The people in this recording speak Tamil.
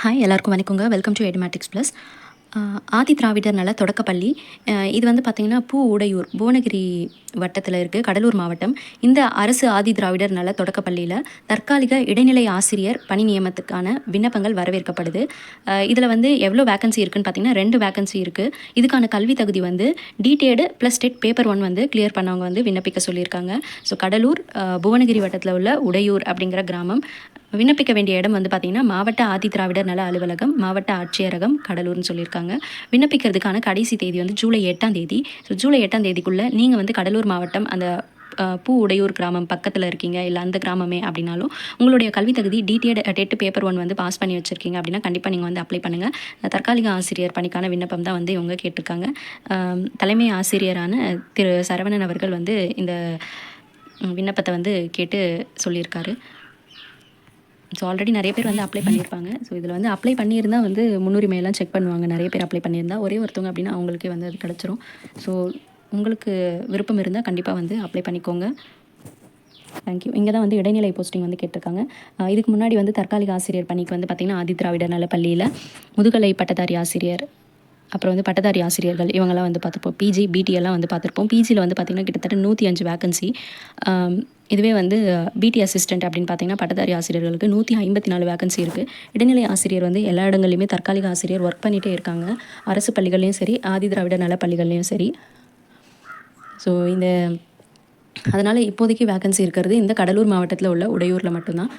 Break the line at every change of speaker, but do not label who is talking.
ஹாய் எல்லாருக்கும் வணக்கங்க. Welcome to Edumatics plus Adi Dravidar நல தொடக்கப்பள்ளி. இது வந்து பார்த்திங்கன்னா பூ உடையூர் புவனகிரி வட்டத்தில் இருக்குது கடலூர் மாவட்டம். இந்த அரசு ஆதி திராவிடர் நல தொடக்கப்பள்ளியில் தற்காலிக இடைநிலை ஆசிரியர் பணி நியமனத்துக்கான விண்ணப்பங்கள் வரவேற்கப்படுது. இதில் வந்து எவ்வளோ வேகன்சி இருக்குன்னு பார்த்தீங்கன்னா ரெண்டு வேகன்சி இருக்குது இதுக்கான கல்வி தகுதி வந்து DTEd plus TET paper one வந்து கிளியர் பண்ணவங்க வந்து விண்ணப்பிக்க சொல்லியிருக்காங்க. ஸோ கடலூர் புவனகிரி வட்டத்தில் உள்ள உடையூர் அப்படிங்கிற கிராமம். விண்ணப்பிக்க வேண்டிய இடம் வந்து பார்த்தீங்கன்னா மாவட்ட ஆதி திராவிடர் நல அலுவலகம் மாவட்ட ஆட்சியரகம் கடலூர்னு சொல்லியிருக்காங்க. விண்ணப்பிக்கிறதுக்கான கடைசி தேதி வந்து ஜூலை எட்டாம் தேதி. ஸோ ஜூலை எட்டாம் தேதிக்குள்ளே நீங்கள் வந்து கடலூர் மாவட்டம் அந்த பூ உடையூர் கிராமம் பக்கத்தில் இருக்கீங்க. இல்லை அந்த கிராமமே அப்படின்னாலும் உங்களுடைய கல்வி தகுதி டிடிஎட் டெட் பேப்பர் ஒன் வந்து பாஸ் பண்ணி வச்சுருக்கீங்க அப்படின்னா கண்டிப்பாக நீங்கள் வந்து அப்ளை பண்ணுங்கள் தற்காலிக ஆசிரியர் பணிக்கான விண்ணப்பம் தான் வந்து இவங்க கேட்டிருக்காங்க. தலைமை ஆசிரியரான திரு சரவணன் அவர்கள் வந்து இந்த விண்ணப்பத்தை வந்து கேட்டு சொல்லியிருக்காரு. ஸோ ஆல்ரெடி நிறைய பேர் வந்து அப்ளை பண்ணியிருப்பாங்க. ஸோ இதில் வந்து அப்ளை பண்ணியிருந்தால் வந்து முன்னுரிமையெல்லாம் செக் பண்ணுவாங்க. நிறைய பேர் அப்ளை பண்ணியிருந்தா ஒரே ஒருத்தவங்க அப்படின்னா அவங்களுக்கே வந்து அது கிடச்சிரும். ஸோ உங்களுக்கு விருப்பம் இருந்தால் கண்டிப்பாக வந்து அப்ளை பண்ணிக்கோங்க. தேங்க்யூ இங்கே தான் வந்து இடைநிலை போஸ்டிங் வந்து கேட்டிருக்காங்க. இதுக்கு முன்னாடி வந்து தற்காலிக ஆசிரியர் பணிக்கு வந்து பார்த்திங்கன்னா ஆதி திராவிடர் நல பள்ளியில் முதுகலை பட்டதாரி ஆசிரியர் அப்புறம் வந்து பட்டதாரி ஆசிரியர்கள் இவங்கெல்லாம் வந்து பார்த்துப்போம். பிஜி பிடி எல்லாம் வந்து பார்த்துருப்போம். பிஜியில் வந்து பார்த்திங்கன்னா கிட்டத்தட்ட நூற்றி அஞ்சு வேகன்சி இதுவே வந்து பிடி அசிஸ்டன்ட் அப்படின்னு பார்த்தீங்கன்னா பட்டதாரி ஆசிரியர்களுக்கு நூற்றி ஐம்பத்தி நாலு வேகன்சி இருக்குது இடைநிலை ஆசிரியர் வந்து எல்லா இடங்கள்லையுமே தற்காலிக ஆசிரியர் ஒர்க் பண்ணிகிட்டே இருக்காங்க. அரசு பள்ளிகள்லையும் சரி ஆதி திராவிட நல பள்ளிகள்லையும் சரி. ஸோ இந்த அதனால் இப்போதைக்கு வேகன்சி இருக்கிறது இந்த கடலூர் மாவட்டத்தில் உள்ள உடையூரில் மட்டும்தான்.